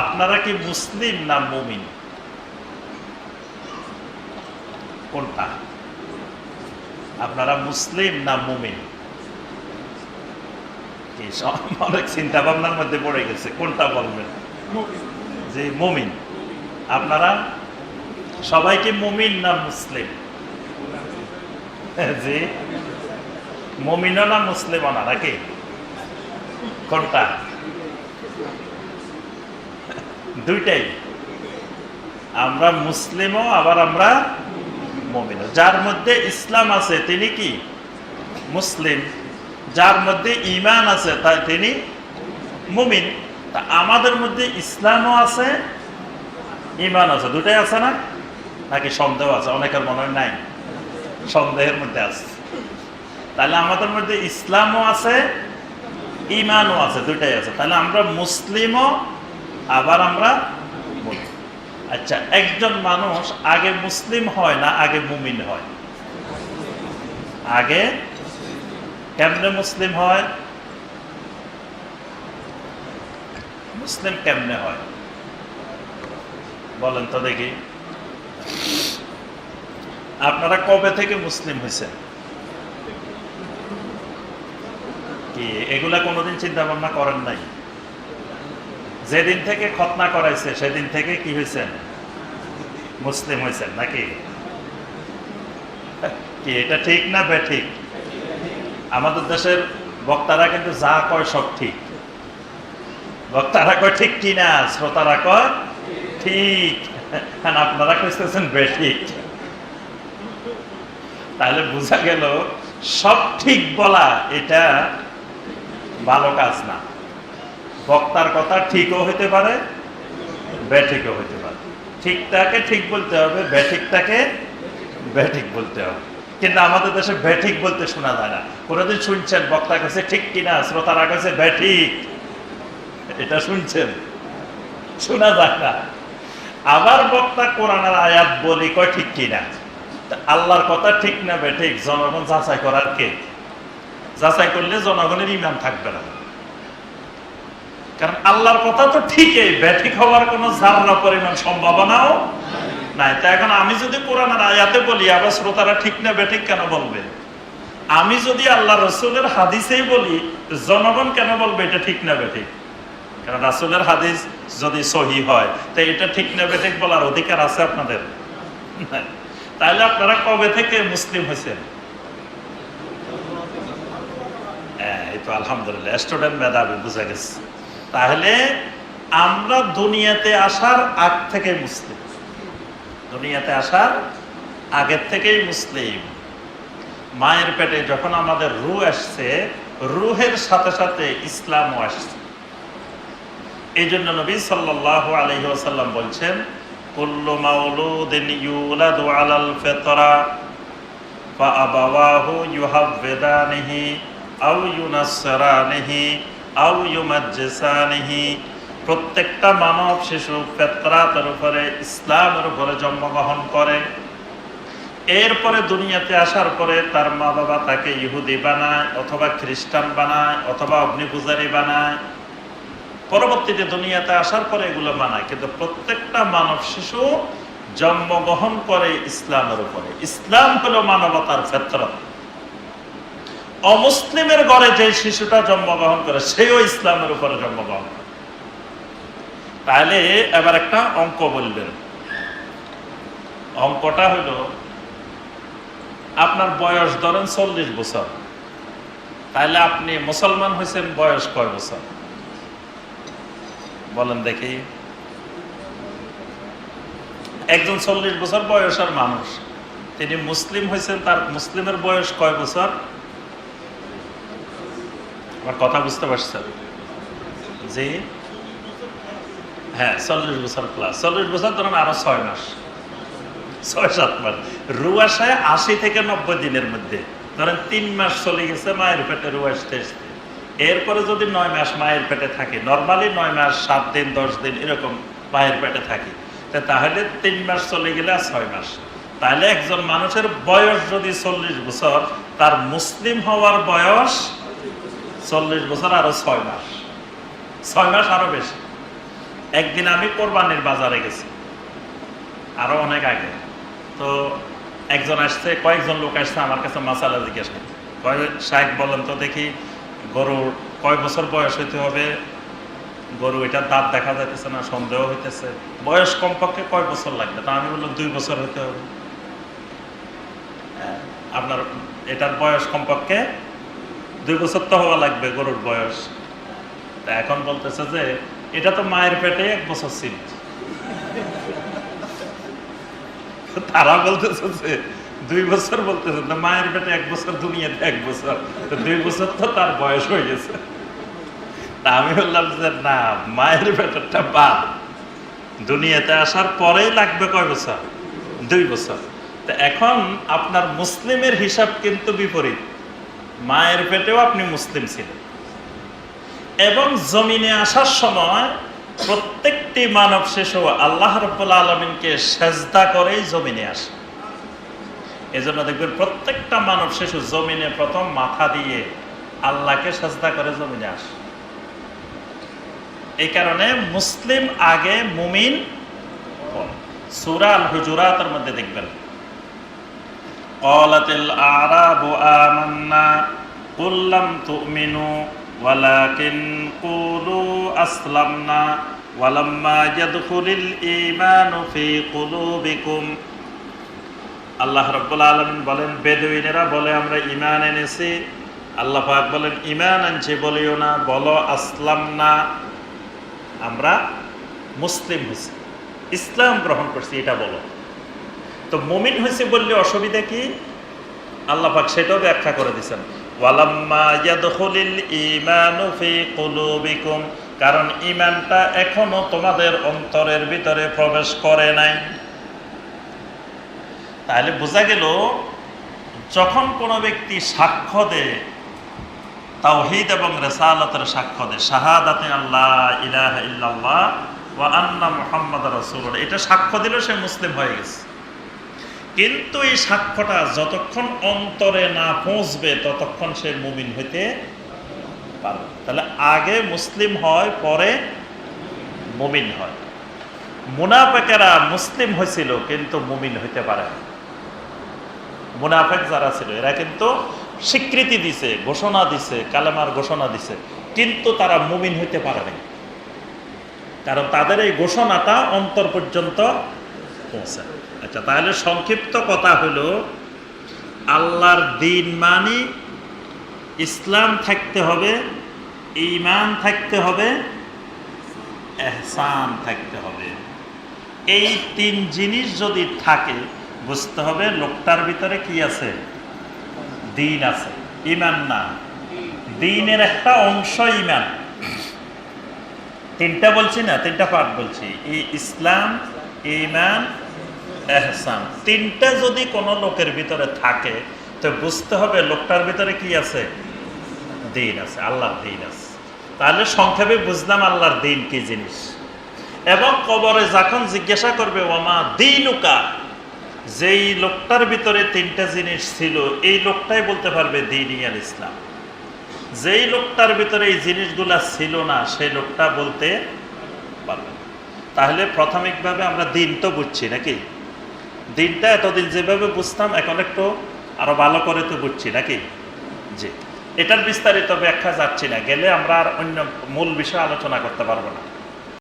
আপনারা কি মুসলিম না মুমিন? কোনটা? আপনারা মুসলিম না মুমিন? অনেক চিন্তা ভাবনার মধ্যে পড়ে গেছে, কোনটা বলবেন? যে মুমিন। আপনারা? সবাই কি মুমিন না মুসলিম? যে মুমিনও না মুসলিমও না, নাকি? কোনটা? দুইটাই। আমরা মুসলিমও, আবার আমরা মমিন যার মধ্যে ইসলাম আছে, তিনি কি? মুসলিম। যার মধ্যে ইমান আছে তা তিনি মুমিন। তা আমাদের মধ্যে ইসলামও আছে ইমান আছে। দুটাই আছে না? নাকি সন্দেহ আছে? অনেকের মনে হয় নাই। সন্দেহের মধ্যে আছে। তাহলে আমাদের মধ্যে ইসলামও আছে ইমানও আছে, দুটাই আছে। তাহলে আমরা মুসলিমও আবার আমরা মুমিন। আচ্ছা একজন মানুষ আগে মুসলিম হয় না আগে মুমিন হয়? আগে কেমনে মুসলিম হয়? মুসলিম কেমনে হয়? বলেন তো দেখি। আপনারা কবে থেকে মুসলিম হয়েছেন? কি, এগুলা কোনোদিন চিন্তা ভাবনা করেন নাই? যেদিন থেকে খতনা করাইছে, সেদিন থেকে কি হয়েছেন মুসলিম হয়েছেন নাকি? কি এটা ঠিক না ঠিক আমাদের দেশের বক্তারা কিন্তু যা কয় সব ঠিক। বক্তারা কয় ঠিক কি না? শ্রোতারা কয় ঠিক। আর আপনারা কইতেছেন বে ঠিক তাহলে বোঝা গেল, সব ঠিক বলা এটা ভালো কাজ না। বক্তার কথা ঠিকও হতে পারে, ব্যাঠিকও হতে পারে। ঠিকটাকে ঠিক বলতে হবে, ব্যাঠিকটাকে ব্যাঠিক বলতে হবে। কিন্তু আমাদের দেশে ব্যাঠিক বলতে শোনা যায় না। কোনোদিন শুনছেন বক্তার কাছে ঠিক কিনা, শ্রোতারা কাছে ব্যাঠিক? এটা শুনছেন? শোনা যায় না। আবার বক্তা কোরআনের আয়াত বলি, কয় ঠিক কিনা? আল্লাহর কথা ঠিক না, ব্যাঠিক? জনগণ যাচাই করার কে? যাচাই করলে জনগণের ইমান থাকবে না। কারণ আল্লাহর কথা তো ঠিকই ব্যাঠিক হওয়ার কোনো জাররা পরিমাণ সম্ভাবনাও নাই। তা এখন আমি যদি কোরআনের আয়াতে বলি, আবার শ্রোতারা ঠিক না ব্যাঠিক কেন বলবে? আমি যদি আল্লাহ রসুলের হাদিসেই বলি, জনগণ কেন বলবে এটা ঠিক না ব্যাঠিক কারণ রাসুলের হাদিস যদি সহি হয়, তো এটা ঠিক না ব্যাঠিক বলার অধিকার আছে আপনাদের। তাহলে আপনারা কবে থেকে মুসলিম হয়েছেন? হ্যাঁ এই তো আলহামদুলিল্লাহ, স্টুডেন্ট মেধাবী, বুঝা গেছে। তাহলে আমরা দুনিয়াতে আসার আগ থেকে মুসলিম। দুনিয়াতে আসার আগের থেকেই মুসলিম। মায়ের পেটে যখন আমাদের রু আসছে, রুহের সাথে সাথে ইসলামও আসছে। এই জন্য নবী সাল্লাহ আলহি আসাল্লাম বলছেন, কুল্লু মাউলুদিন ইউলাদু আলাল ফেতরা ফা আবাওয়াহু ইউহাববেদানিহি আও ইউনাসরানিহি আউ প্রত্যেকটা মানব শিশু ফেতরাতের উপরে, ইসলামের উপরে জন্মগ্রহণ করে। এরপরে দুনিয়াতে আসার পরে তার মা বাবা তাকে ইহুদি বানায়, অথবা খ্রিস্টান বানায়, অথবা অগ্নিপূজারী বানায়। পরবর্তীতে দুনিয়াতে আসার পরে এগুলো মানায় কিন্তু প্রত্যেকটা মানব শিশু জন্মগ্রহণ করে ইসলামের উপরে। ইসলাম হলো মানবতার ফেতরত। অমুসলিমের ঘরে যে শিশুটা জন্মগ্রহণ করে, সেও ইসলামের উপরে জন্মগ্রহণ করে। তাহলে এবার একটা অঙ্ক বলবেন। অঙ্কটা হলো আপনার বয়স ধরেন চল্লিশ বছর। তাহলে আপনি মুসলমান হয়েছেন বয়স কয় বছর? বলেন দেখি। একজন চল্লিশ বছর বয়সের মানুষ, তিনি মুসলিম হয়েছেন, তার মুসলিমের বয়স কয় বছর? আমার কথা বুঝতে পারছেন যে হ্যাঁ চল্লিশ বছর প্লাস চল্লিশ বছর ধরেন আরও ছয় মাস। ছয়, সাত মাস। রু আসায় আশি থেকে নব্বই দিনের মধ্যে। ধরেন তিন মাস চলে গেছে মায়ের পেটে রু আসতে এরপরে যদি নয় মাস মায়ের পেটে থাকে, নর্মালি নয় মাস, সাত দিন, দশ দিন এরকম মায়ের পেটে থাকে তাহলে তিন মাস চলে গেলে আর ছয় মাস। তাহলে একজন মানুষের বয়স যদি চল্লিশ বছর, তার মুসলিম হওয়ার বয়স চল্লিশ বছর আরও ছয় মাস। ছয় মাস আরও বেশি। একদিন আমি কোরবানির বাজারে গেছি। আরও অনেক আগে। তো একজন আসছে কয়েকজন লোক আসছে আমার কাছে মাসালা জিজ্ঞেস করতে শাহেক বলেন তো দেখি গরুর কয় বছর বয়স হইতে হবে? গরু এটার দাঁত দেখা যাইতেছে না সন্দেহ হইতেছে। বয়স কমপক্ষে কয় বছর লাগবে? তা আমি বললাম দুই বছর হইতে হবে। হ্যাঁ, আপনার এটার বয়স কমপক্ষে দুই বছর তো হওয়া লাগবে গরুর বয়স। তা এখন বলতেছে যে, এটা তো মায়ের পেটে এক বছর ছিল তারা বলতেছে যে, দুই বছর বলতেছে না মায়ের পেটে এক বছর, দুনিয়াতে এক বছর। তো দুই বছর তো তার বয়স হয়ে গেছে। তা আমি বললাম যে, না, মায়ের পেটেরটা বাদ। দুনিয়াতে আসার পরেই লাগবে কয় বছর? দুই বছর। তা এখন আপনার মুসলিমের হিসাব কিন্তু বিপরীত। মায়ের পেটেও আপনি মুসলিম ছিলেন। এবং জমিনে আসার সময় প্রত্যেকটি মানব শিশু আল্লাহ রব্বুল আলমিনকে সেজদা করেই জমিনে আসে। এজন্য দেখবেন প্রত্যেকটা মানব শিশু জমিনে প্রথম মাথা দিয়ে আল্লাহকে সেজদা করে জমিনে আসে। এই কারণে মুসলিম আগে মুমিন সুরা আল হুজুরাতের মধ্যে দেখবেন قالت الأعراب آمنا قل لم تؤمنوا ولكن قولوا أسلمنا ولما يدخل الإيمان في قلوبكم আল্লাহ রব্বুল আলমিন বলেন বেদুইনেরা বলে আমরা ইমান এনেছি আল্লাহ পাক বলেন ইমান আনছি বলিও না বলো আসলাম না আমরা মুসলিম হয়েছি ইসলাম গ্রহণ করছি এটা বলো তো মুমিন হয়েছে বললে অসুবিধা কি? আল্লাহ পাক সেটাও ব্যাখ্যা করে দিচ্ছেন কারণ ঈমানটা এখনও তোমাদের অন্তরের ভিতরে প্রবেশ করে নাই। তাহলে বোঝা গেল, যখন কোনো ব্যক্তি সাক্ষ্য দেয়, তাওহিদ এবং রেসালতের সাক্ষ্য দেয়, শাহাদাতে আল্লাহ ইলাহা ইল্লাল্লাহ ওয়া আন্না মুহাম্মাদ রাসূলুল্লাহ, এটা সাক্ষ্য দিলেও সে মুসলিম হয়ে গেছে। কিন্তু এই সাক্ষ্যটা যতক্ষণ অন্তরে না পৌঁছবে, ততক্ষণ সে মুমিন হইতে পারবে। তাহলে আগে মুসলিম হয়, পরে মুমিন হয়। মুনাফেকেরা মুসলিম হয়েছিল, কিন্তু মুমিন হইতে পারে না। মুনাফেক যারা ছিল, এরা কিন্তু স্বীকৃতি দিছে, ঘোষণা দিছে, কালেমার ঘোষণা দিছে, কিন্তু তারা মুমিন হইতে পারে নাই। কারণ তাদের এই ঘোষণাটা অন্তর পর্যন্ত পৌঁছায়। আচ্ছা তাহলে সংক্ষিপ্ত কথা হলো, আল্লাহর দিন মানি ইসলাম থাকতে হবে ইমান থাকতে হবে, এহসান থাকতে হবে। এই তিন জিনিস যদি থাকে, বুঝতে হবে লোকটার ভিতরে কি আছে? দিন আছে। ইমান না। দিনের একটা অংশ ইমান তিনটা বলছি না, তিনটা পাঠ বলছি। ইসলাম ইমান এহসান। তিনটা যদি কোনো লোকের ভিতরে থাকে, তো বুঝতে হবে লোকটার ভিতরে কি আছে? দিন আছে, আল্লাহর দিন আছে। তাহলে সংক্ষেপে বুঝলাম আল্লাহর দিন কি জিনিস। এবং কবরে যখন জিজ্ঞাসা করবে ওমা দিনুকা? যেই লোকটার ভিতরে তিনটা জিনিস ছিল, এই লোকটাই বলতে পারবে দিন ইয়াল ইসলাম। যেই লোকটার ভিতরে এই জিনিসগুলা ছিল না, সেই লোকটা বলতে পারবে তাহলে প্রাথমিকভাবে আমরা দিন তো বুঝছি, নাকি? দিনটা এতদিন যেভাবে বুঝতাম, এখন একটু আরও ভালো করে তো বুঝছি, নাকি? জি। এটার বিস্তারিত ব্যাখ্যা যাচ্ছি না। গেলে আমরা আর অন্য মূল বিষয় আলোচনা করতে পারব না।